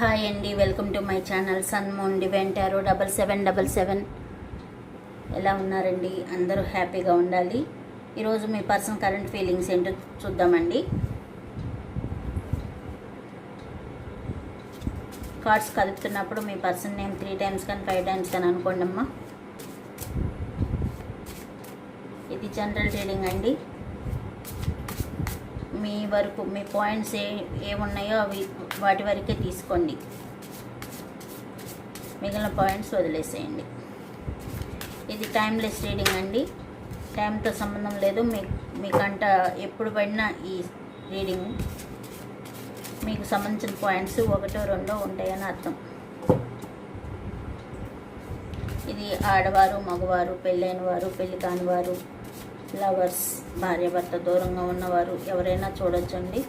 Hi అండి welcome to my channel sun moon divine double seven double seven. ఎలా ఉన్నారండి? అందరూ హ్యాపీగా ఉండాలి. ఈరోజు మీ పర్సన్ కరెంట్ ఫీలింగ్స్ ఏంటో చూద్దామండి. కార్డ్స్ కలుపుతున్నప్పుడు మీ పర్సన్ నేమ్ త్రీ టైమ్స్ కానీ ఫైవ్ టైమ్స్ కానీ అనుకోండి అమ్మా ఇది జనరల్ రీడింగ్ అండి. మీ వరకు మీ పాయింట్స్ ఏ ఏమున్నాయో అవి వాటి వరకే తీసుకోండి. మిగిలిన పాయింట్స్ వదిలేసేయండి. ఇది టైమ్లెస్ రీడింగ్ అండి. టైంతో సంబంధం లేదు. మీ మీకంట ఎప్పుడు పడినా ఈ రీడింగ్ మీకు సంబంధించిన పాయింట్స్ ఒకటో రెండో ఉంటాయని అర్థం. ఇది ఆడవారు మగవారు పెళ్ళైన వారు పెళ్ళి కాని వారు లవర్స్ భార్యాభర్త దూరంగా ఉన్నవారు ఎవరైనా చూడొచ్చండి.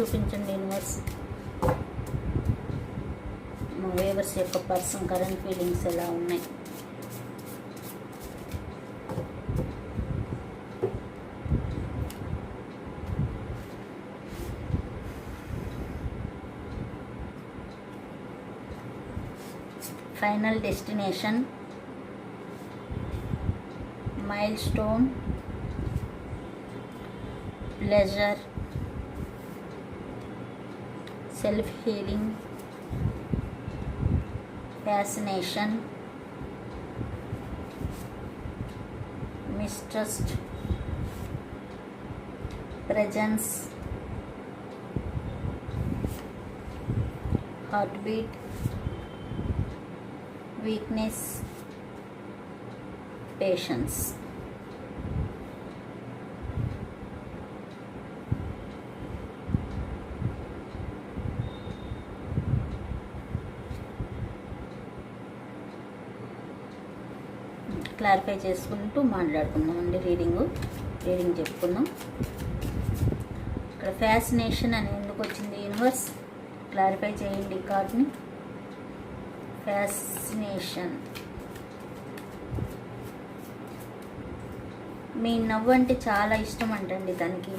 చూపించండి యూనివర్స్. వేవర్స్ యొక్క పర్సన్ కరెంట్ ఫీలింగ్స్ ఎలా ఉన్నాయి? final destination. Milestone. Pleasure. Self healing fascination. Mistrust. Presence. Heartbeat. Weakness patience clarify చేసుకుంటూ మాట్లాడుకుందాం అండి రీడింగ్ రీడింగ్ చెప్పుకుందాం. ఇక్కడ ఫ్యాసినేషన్ అని ఎందుకు వచ్చింది యూనివర్స్ క్లారిఫై చేయండి కార్డ్ని ఫ్యాసినేషన్ మీ నవ్వు అంటే చాలా ఇష్టం అంటండి తనకి.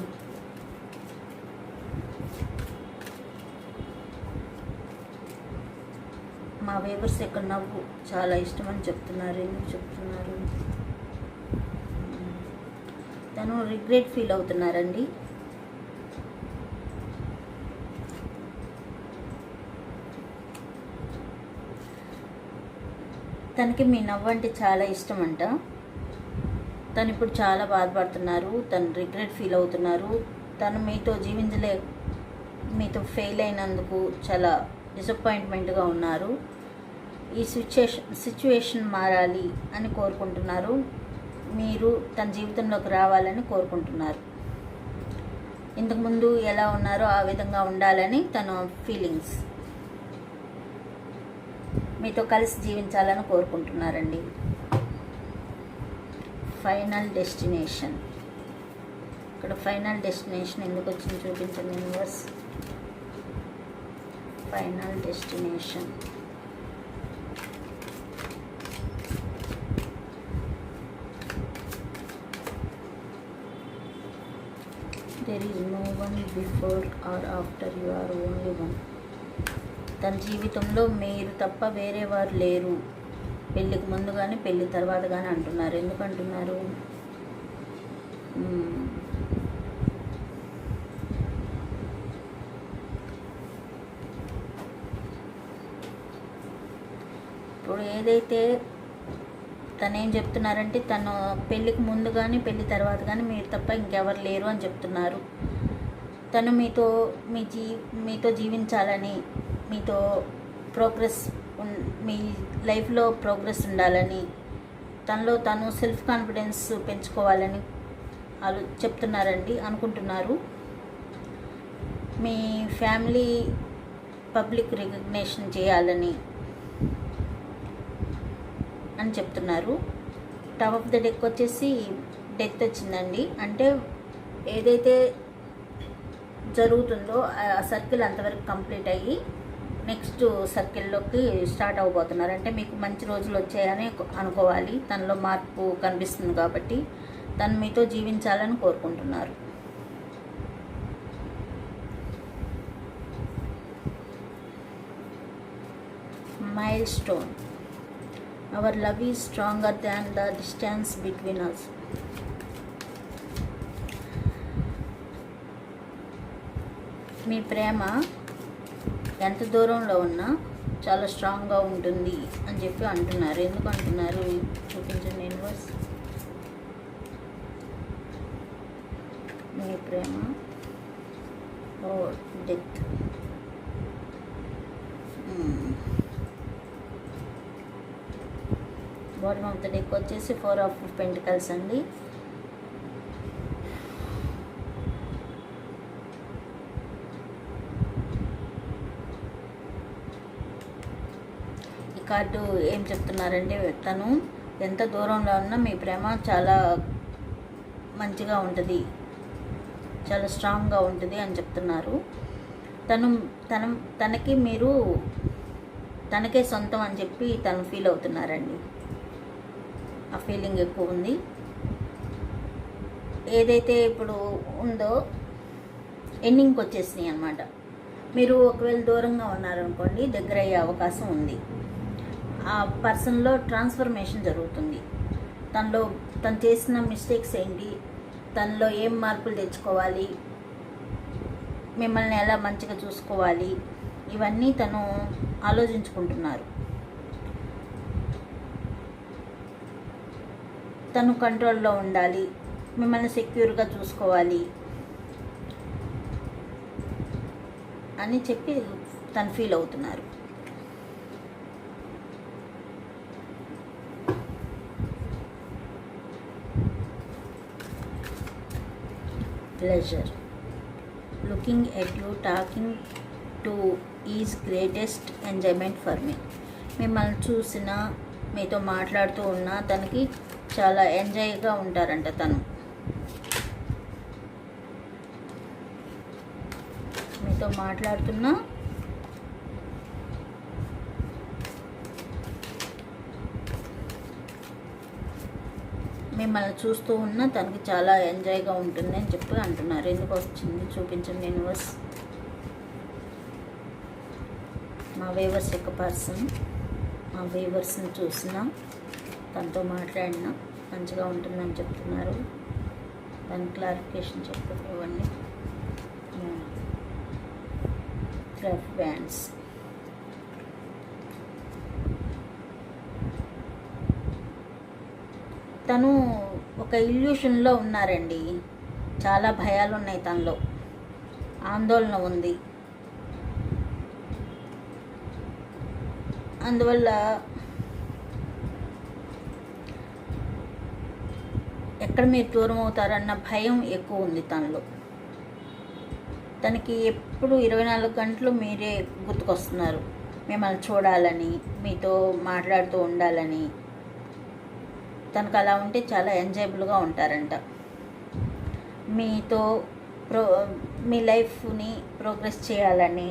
మా వేవర్స్ యొక్క నవ్వు చాలా ఇష్టం అని చెప్తున్నారు ఎందుకు చెప్తున్నారు? తను రిగ్రెట్ ఫీల్ అవుతున్నారండి. తనకి మీ నవ్వు అంటే చాలా ఇష్టం అంట తను ఇప్పుడు చాలా బాధపడుతున్నారు. తను రిగ్రెట్ ఫీల్ అవుతున్నారు. తను మీతో జీవించలే మీతో ఫెయిల్ అయినందుకు చాలా డిసప్పాయింట్మెంట్గా ఉన్నారు. ఈ సిచ్యుయేషన్ సిచ్యువేషన్ మారాలి అని కోరుకుంటున్నారు. మీరు తన జీవితంలోకి రావాలని కోరుకుంటున్నారు. ఇంతకుముందు ఎలా ఉన్నారో ఆ విధంగా ఉండాలని తన ఫీలింగ్స్. మీతో కలిసి జీవించాలని కోరుకుంటున్నారండి. ఫైనల్ డెస్టినేషన్ ఇక్కడ ఫైనల్ డెస్టినేషన్ ఎందుకు వచ్చింది చూపించండి universe final destination there is no one before or after you are only one తన జీవితంలో మీరు తప్ప వేరే వారు లేరు. పెళ్ళికి ముందు కానీ పెళ్ళి తర్వాత కానీ అంటున్నారు. ఎందుకంటున్నారు? ఇప్పుడు ఏదైతే తను ఏం చెప్తున్నారంటే తను పెళ్ళికి ముందు కానీ పెళ్ళి తర్వాత కానీ మీరు తప్ప ఇంకెవరు లేరు అని చెప్తున్నారు. తను మీతో మీ జీ మీతో జీవించాలని మీతో ప్రోగ్రెస్ మీ లైఫ్లో ప్రోగ్రెస్ ఉండాలని తనలో తను సెల్ఫ్ కాన్ఫిడెన్స్ పెంచుకోవాలని వాళ్ళు చెప్తున్నారండి అనుకుంటున్నారు. మీ ఫ్యామిలీ పబ్లిక్ రికగ్నేషన్ చేయాలని అని చెప్తున్నారు. టాప్ ఆఫ్ ద డెక్ వచ్చేసి డెత్ వచ్చిందండి. అంటే ఏదైతే జరుగుతుందో ఆ సర్కిల్ అంతవరకు కంప్లీట్ అయ్యి నెక్స్ట్ సర్కిల్లోకి స్టార్ట్ అవబోతున్నారు అంటే మీకు మంచి రోజులు వచ్చాయని అనుకోవాలి. తనలో మార్పు కనిపిస్తుంది కాబట్టి తను మీతో జీవించాలని కోరుకుంటున్నారు. Milestone. Our love is stronger than the distance between us మీ ప్రేమ ఎంత దూరంలో ఉన్నా చాలా స్ట్రాంగ్గా ఉంటుంది అని చెప్పి అంటున్నారు. ఎందుకు అంటున్నారు? చూపించండి యూనివర్స్. మీ ప్రేమ. ఓ death. Bottom of the deck వచ్చేసి ఫోర్ ఆఫ్ పెంటికల్స్ అండి ఈ కార్డు ఏం చెప్తున్నారంటే తను ఎంత దూరంలో ఉన్నా మీ ప్రేమ చాలా మంచిగా ఉంటుంది. చాలా స్ట్రాంగ్గా ఉంటుంది అని చెప్తున్నారు. తను తన తనకి మీరు తనకే సొంతం అని చెప్పి తను ఫీల్ అవుతున్నారండి. ఆ ఫీలింగ్ ఎక్కువ ఉంది. ఏదైతే ఇప్పుడు ఉందో ఎండింగ్కి వచ్చేసినాయి అనమాట మీరు ఒకవేళ దూరంగా ఉన్నారనుకోండి దగ్గర అయ్యే అవకాశం ఉంది. ఆ పర్సన్లో ట్రాన్స్ఫర్మేషన్ జరుగుతుంది. తనలో తను చేసిన మిస్టేక్స్ ఏంటి? తనలో ఏం మార్పులు తెచ్చుకోవాలి? మిమ్మల్ని ఎలా మంచిగా చూసుకోవాలి? ఇవన్నీ తను ఆలోచించుకుంటున్నారు. తను కంట్రోల్లో ఉండాలి. మిమ్మల్ని సెక్యూర్గా చూసుకోవాలి. అని చెప్పి తను ఫీల్ అవుతున్నారు. Pleasure. Looking at you talking to is greatest enjoyment for మీ మిమ్మల్ని చూసిన మీతో మాట్లాడుతూ ఉన్న తనకి చాలా ఎంజాయ్గా ఉంటారంట తను మీతో మాట్లాడుతున్నా మిమ్మల్ని చూస్తూ ఉన్నా తనకి చాలా ఎంజాయ్గా ఉంటుంది అని చెప్పి అంటున్నారు. ఎందుకు వచ్చింది? చూపించండి యూనివర్స్. మా వేవర్స్ యొక్క పర్సన్ మా వేవర్స్ని చూసిన తనతో మాట్లాడిన మంచిగా ఉంటుందని చెప్తున్నారు. దాని క్లారిఫికేషన్ చెప్పండి ఇవన్నీ రఫ్ బ్యాండ్స్ తను ఒక ఇల్యూషన్లో ఉన్నారండి. చాలా భయాలు ఉన్నాయి తనలో. ఆందోళన ఉంది. అందువల్ల ఎక్కడ మీరు దూరం అవుతారన్న భయం ఎక్కువ ఉంది తనలో. తనకి ఎప్పుడు ఇరవై నాలుగు గంటలు మీరే గుర్తుకొస్తున్నారు. మిమ్మల్ని చూడాలని మీతో మాట్లాడుతూ ఉండాలని. తనకు అలా ఉంటే చాలా ఎంజాయబుల్గా ఉంటారంట. మీతో ప్రో మీ లైఫ్ని ప్రోగ్రెస్ చేయాలని.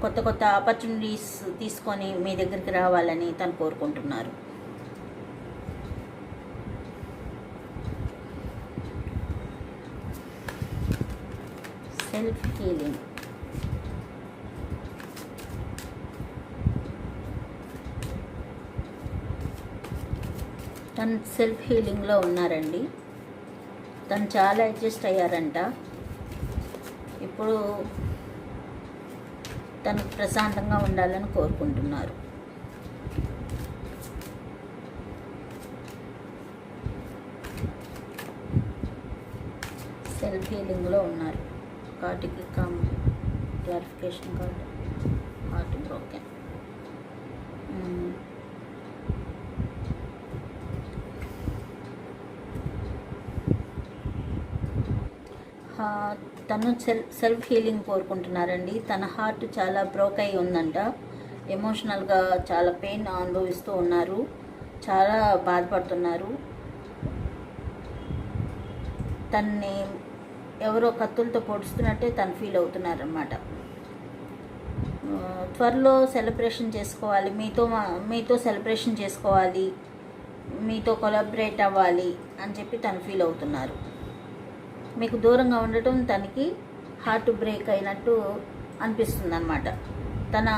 కొత్త కొత్త ఆపర్చునిటీస్ తీసుకొని మీ దగ్గరికి రావాలని తను కోరుకుంటున్నారు. Self healing. తను సెల్ఫ్ హీలింగ్లో ఉన్నారండి. తను చాలా అడ్జస్ట్ అయ్యారంట. ఇప్పుడు తను ప్రశాంతంగా ఉండాలని కోరుకుంటున్నారు. సెల్ఫ్ హీలింగ్లో ఉన్నారు. కార్డుకి calm clarification card heart broken. తను సెల్ఫ్ సెల్ఫ్ హీలింగ్ కోరుకుంటున్నారండి. తన హార్ట్ చాలా బ్రోక్ అయి ఉందంట. ఎమోషనల్గా చాలా పెయిన్ అనుభవిస్తూ ఉన్నారు. చాలా బాధపడుతున్నారు. తన్ని ఎవరో కత్తులతో పొడుస్తున్నట్టే తను ఫీల్ అవుతున్నారనమాట త్వరలో సెలబ్రేషన్ చేసుకోవాలి. మీతో మీతో సెలబ్రేషన్ చేసుకోవాలి. మీతో కొలాబరేట్ అవ్వాలి అని చెప్పి తను ఫీల్ అవుతున్నారు. మీకు దూరంగా ఉండటం తనకి హార్ట్ బ్రేక్ అయినట్టు అనిపిస్తుంది అనమాట తన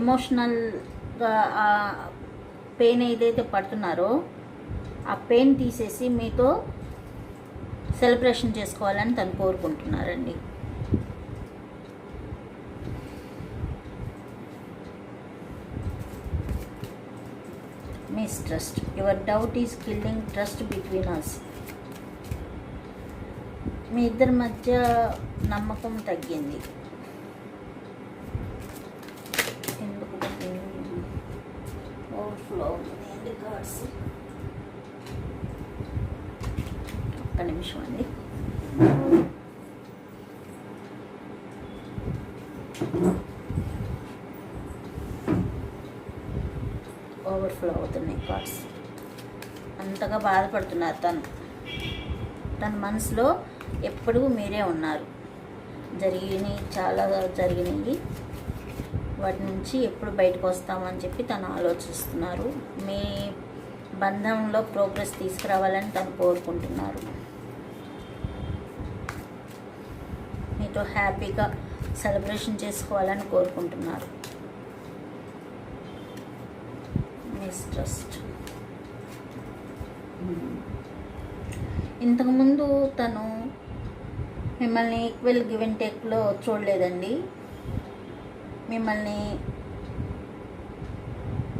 ఎమోషనల్గా పెయిన్ ఏదైతే పడుతున్నారో ఆ పెయిన్ తీసేసి మీతో సెలబ్రేషన్ చేసుకోవాలని తను కోరుకుంటున్నారండి. Mistrust your doubt is killing trust between us మీ ఇద్దరి మధ్య నమ్మకం తగ్గింది. ఎందుకు ఓవర్ఫ్లో అవుతుంది కార్డ్స్? ఒక్క నిమిషం అండి. ఓవర్ఫ్లో అవుతున్నాయి కార్డ్స్. అంతగా బాధపడుతున్నారు తను. తన మనసులో ఎప్పుడూ మీరే ఉన్నారు. జరిగినాయి చాలా జరిగినాయి. వాటి నుంచి ఎప్పుడు బయటకు వస్తామని చెప్పి తను ఆలోచిస్తున్నారు. మీ బంధంలో ప్రోగ్రెస్ తీసుకురావాలని తను కోరుకుంటున్నారు. మీతో హ్యాపీగా సెలబ్రేషన్ చేసుకోవాలని కోరుకుంటున్నారు. మిస్ట్రస్ట్ ఇంతకుముందు తను మిమ్మల్ని ఈక్వల్ గివ్ అండ్ టేక్లో చూడలేదండి. మిమ్మల్ని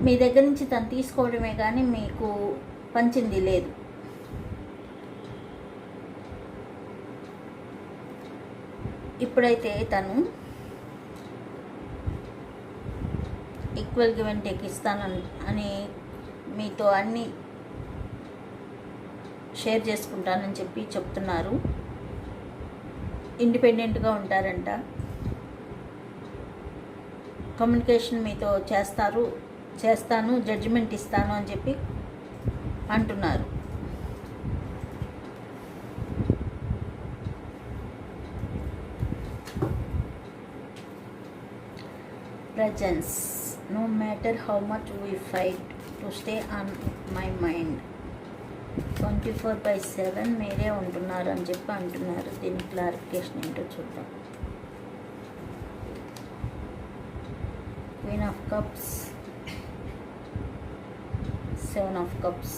మీ దగ్గర నుంచి తను తీసుకోవడమే కానీ మీకు పంచింది లేదు. ఇప్పుడైతే తను ఈక్వల్ గివ్ అండ్ టేక్ ఇస్తాను అని మీతో అన్నీ షేర్ చేసుకుంటానని చెప్పి చెప్తున్నారు. ఇండిపెండెంట్గా ఉంటారంట. కమ్యూనికేషన్ మీతో చేస్తారు చేస్తాను జడ్జిమెంట్ ఇస్తాను అని చెప్పి అంటున్నారు. presence no matter how much we fight to stay on my mind twenty four by seven మీరే ఉంటున్నారు అని చెప్పి అంటున్నారు. దీని క్లారిఫికేషన్ ఏంటో చూద్దాం. Queen of cups seven of cups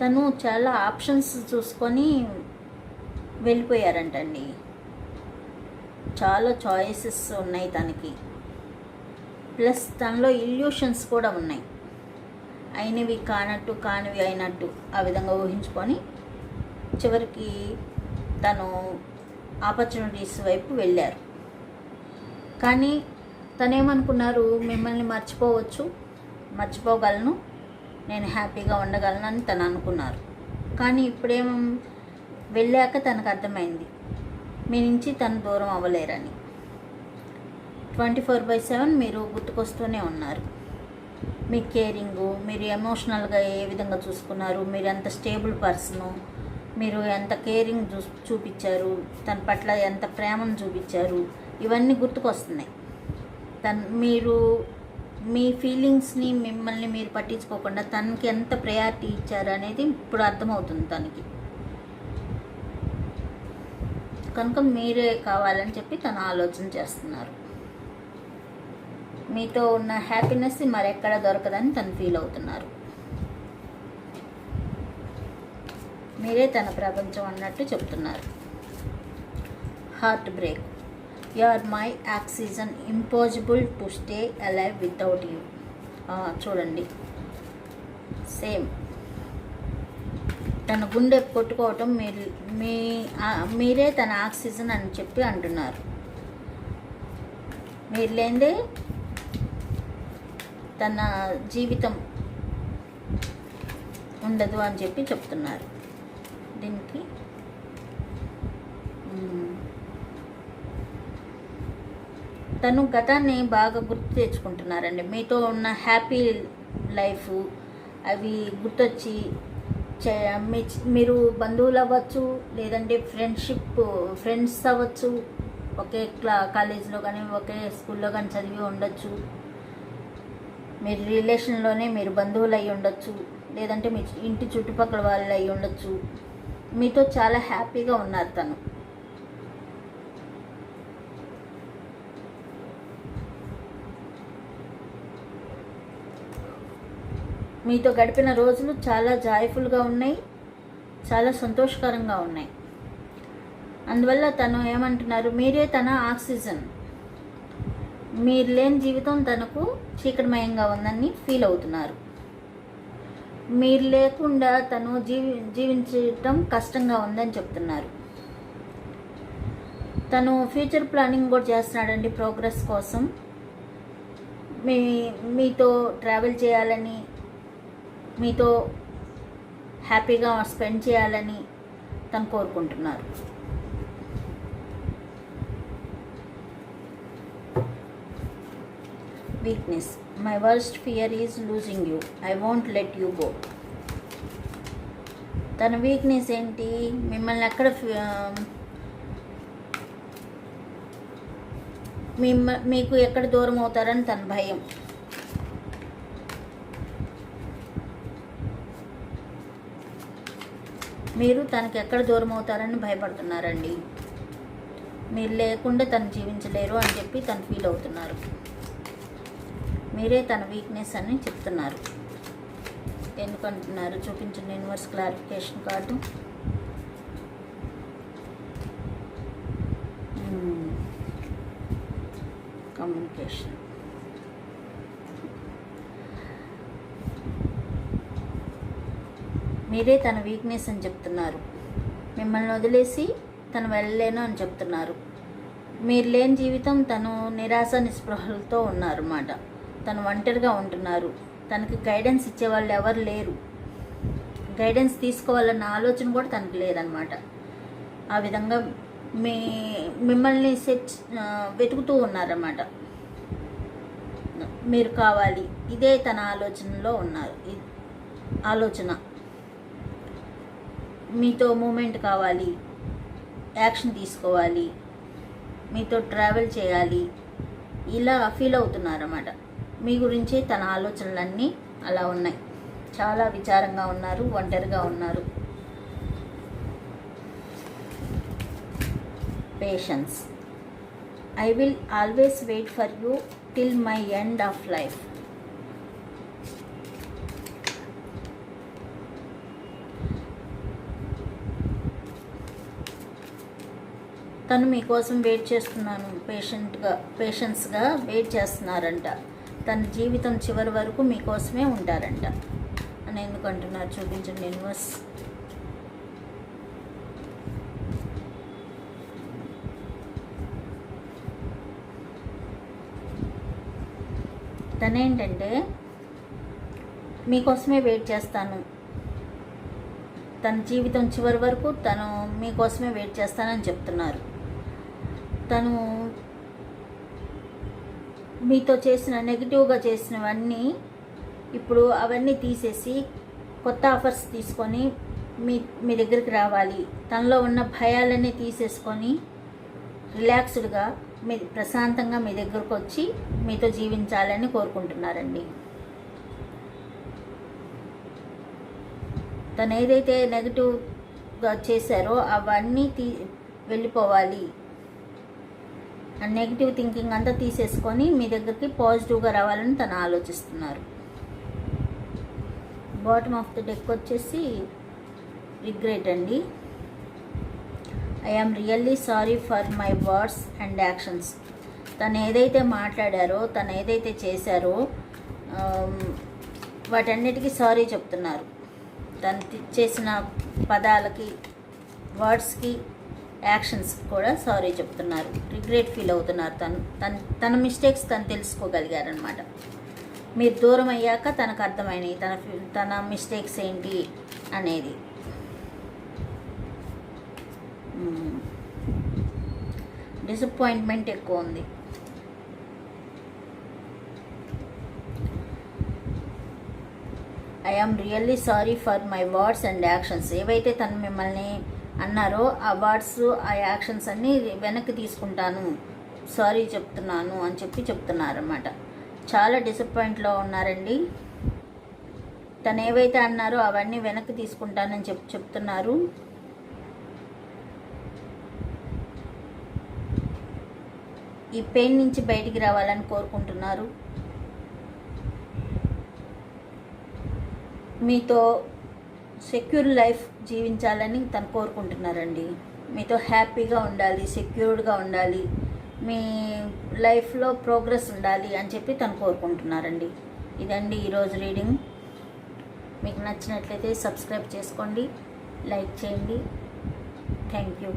తను చాలా ఆప్షన్స్ చూసుకొని వెళ్ళిపోయారంటండి చాలా చాయిసెస్ ఉన్నాయి తనకి. ప్లస్ తనలో ఇల్యూషన్స్ కూడా ఉన్నాయి. అయినవి కానట్టు కానివి అయినట్టు ఆ విధంగా ఊహించుకొని చివరికి తను ఆపర్చునిటీస్ వైపు వెళ్ళారు. కానీ తనేమనుకున్నారు మిమ్మల్ని మర్చిపోవచ్చు మర్చిపోగలను నేను హ్యాపీగా ఉండగలను అని తను అనుకున్నారు. కానీ ఇప్పుడేం వెళ్ళాక తనకు అర్థమైంది మీ నుంచి తను దూరం అవ్వలేరని. ట్వంటీ ఫోర్ బై సెవెన్ మీరు గుర్తుకొస్తూనే ఉన్నారు. మీ కేరింగు మీరు ఎమోషనల్గా ఏ విధంగా చూసుకున్నారు మీరు ఎంత స్టేబుల్ పర్సను మీరు ఎంత కేరింగ్ చూ చూపించారు తన పట్ల ఎంత ప్రేమను చూపించారు ఇవన్నీ గుర్తుకొస్తున్నాయి. తన్ మీరు మీ ఫీలింగ్స్ని మిమ్మల్ని మీరు పట్టించుకోకుండా తనకి ఎంత ప్రయారిటీ ఇచ్చారు అనేది ఇప్పుడు అర్థమవుతుంది తనకి. కనుక మీరే కావాలని చెప్పి తను ఆలోచన చేస్తున్నారు. మీతో ఉన్న హ్యాపీనెస్ మరెక్కడ దొరకదని తను ఫీల్ అవుతున్నారు. మీరే తన ప్రపంచం అన్నట్టు చెప్తున్నారు. Heartbreak. You are my oxygen impossible to stay alive without you. చూడండి. సేమ్. తన గుండె కొట్టుకోవటం మీరు మీ మీరే తన ఆక్సిజన్ అని చెప్పి అంటున్నారు. మీరు లేదే తన జీవితం ఉండదు అని చెప్పి చెప్తున్నారు. దీనికి తను గతాన్ని బాగా గుర్తు తెచ్చుకుంటున్నారండి. మీతో ఉన్న హ్యాపీ లైఫ్ అవి గుర్తొచ్చి చే- మీ- మీరు బంధువులు అవ్వచ్చు లేదంటే ఫ్రెండ్షిప్ ఫ్రెండ్స్ అవ్వచ్చు ఒకే క్లా కాలేజీలో కానీ ఒకే స్కూల్లో కానీ చదివి ఉండొచ్చు. మీరు రిలేషన్లోనే మీరు బంధువులు అయి ఉండొచ్చు. లేదంటే మీ ఇంటి చుట్టుపక్కల వాళ్ళు అయి ఉండొచ్చు. మీతో చాలా హ్యాపీగా ఉన్నారు తను. మీతో గడిపిన రోజులు చాలా జాయ్ఫుల్గా ఉన్నాయి. చాలా సంతోషకరంగా ఉన్నాయి. అందువల్ల తను ఏమంటున్నారు? మీరే తన ఆక్సిజన్. మీరు లేని జీవితం తనకు చీకటిమయంగా ఉందని ఫీల్ అవుతున్నారు. మీరు లేకుండా తను జీవి జీవించటం కష్టంగా ఉందని చెప్తున్నారు. తను ఫ్యూచర్ ప్లానింగ్ కూడా చేస్తున్నాడండి ప్రోగ్రెస్ కోసం. మీ మీతో ట్రావెల్ చేయాలని మీతో హ్యాపీగా స్పెండ్ చేయాలని తను కోరుకుంటున్నారు. Weakness my worst fear is losing you I want let you go తన వీక్నెస్ ఏంటి? మిమ్మల్ని ఎక్కడ మిమ్మ మీకు ఎక్కడ దూరం అవుతారని తన భయం. మీరు తనకి ఎక్కడ దూరం అవుతారని భయపడుతున్నారండి. మీరు లేకుండా తను జీవించలేరు అని చెప్పి తను ఫీల్ అవుతున్నారు. మీరే తన వీక్నెస్ అని చెప్తున్నారు. ఎందుకంటున్నారు? చూపించండి universe clarification card. Hmm. Communication మీరే తన వీక్నెస్ అని చెప్తున్నారు. మిమ్మల్ని వదిలేసి తను వెళ్ళలేను అని చెప్తున్నారు. మీరు లేని జీవితం తను నిరాశ నిస్పృహలతో ఉన్నారన్నమాట. తను ఒంటరిగా ఉంటున్నారు. తనకి గైడెన్స్ ఇచ్చే వాళ్ళు ఎవరు లేరు. గైడెన్స్ తీసుకోవాలన్న ఆలోచన కూడా తనకు లేదనమాట ఆ విధంగా మీ మిమ్మల్ని సెర్చ్ వెతుకుతూ ఉన్నారన్నమాట. మీరు కావాలి. ఇదే తన ఆలోచనలో ఉన్నారు. ఆలోచన. మీతో మూమెంట్ కావాలి. యాక్షన్ తీసుకోవాలి. మీతో ట్రావెల్ చేయాలి. ఇలా ఫీల్ అవుతున్నారన్నమాట. మీ గురించే తన ఆలోచనలన్నీ అలా ఉన్నాయి. చాలా విచారంగా ఉన్నారు ఒంటరిగా ఉన్నారు. Patience I will always wait for you till my end of life తను మీకోసం వెయిట్ చేస్తున్నాను. పేషెంట్గా పేషెన్స్గా వెయిట్ చేస్తున్నారంట. తన జీవితం చివరి వరకు మీకోసమే ఉంటారంట. అని ఎందుకంటున్నారు చూపించండి యూనివర్స్. తనేంటంటే మీకోసమే వెయిట్ చేస్తాను. తన జీవితం చివరి వరకు తను మీకోసమే వెయిట్ చేస్తానని చెప్తున్నారు. తను మీతో చేసిన నెగిటివ్గా చేసినవన్నీ ఇప్పుడు అవన్నీ తీసేసి కొత్త ఆఫర్స్ తీసుకొని మీ మీ దగ్గరికి రావాలి. తనలో ఉన్న భయాలన్నీ తీసేసుకొని రిలాక్స్డ్గా మీ ప్రశాంతంగా మీ దగ్గరకు వచ్చి మీతో జీవించాలని కోరుకుంటున్నారండి. తను ఏదైతే నెగిటివ్గా చేశారో అవన్నీ తీ వెళ్ళిపోవాలి. నెగిటివ్ థింకింగ్ అంతా తీసేసుకొని మీ దగ్గరికి పాజిటివ్గా రావాలని తను ఆలోచిస్తున్నారు. బాటమ్ ఆఫ్ ద డెక్ వచ్చేసి రిగ్రెట్ అండి. I really sorry for my words and actions తను ఏదైతే మాట్లాడారో తను ఏదైతే చేశారో వాటన్నిటికీ సారీ చెప్తున్నారు. తను చేసిన పదాలకి వర్డ్స్కి యాక్షన్స్ కూడా సారీ చెప్తున్నారు. రిగ్రెట్ ఫీల్ అవుతున్నారు. తను తన తన మిస్టేక్స్ తను తెలుసుకోగలిగారనమాట మీరు దూరం అయ్యాక తనకు అర్థమైనవి తన తన మిస్టేక్స్ ఏంటి అనేది. డిసప్పాయింట్మెంట్ ఎక్కువ ఉంది. I I am really sorry for my words and actions. ఏవైతే తను మిమ్మల్ని అన్నారో. ఆ వర్డ్స్ ఆ యాక్షన్స్ అన్నీ వెనక్కి తీసుకుంటాను. సారీ చెప్తున్నాను అని చెప్పి చెప్తున్నారన్నమాట. చాలా డిసప్పాయింట్లో ఉన్నారండి. తను ఏవైతే అన్నారో అవన్నీ వెనక్కి తీసుకుంటానని చెప్పి చెప్తున్నారు. ఈ పెయిన్ నుంచి బయటికి రావాలని కోరుకుంటున్నారు. మీతో సెక్యూర్ లైఫ్ జీవించాలని తను కోరుకుంటున్నారండి. మీతో హ్యాపీగా ఉండాలి సెక్యూర్డ్గా ఉండాలి మీ లైఫ్లో ప్రోగ్రెస్ ఉండాలి అని చెప్పి తను కోరుకుంటున్నారండి. ఇదండి ఈరోజు రీడింగ్. మీకు నచ్చినట్లయితే సబ్స్క్రైబ్ చేసుకోండి లైక్ చేయండి. Thank you.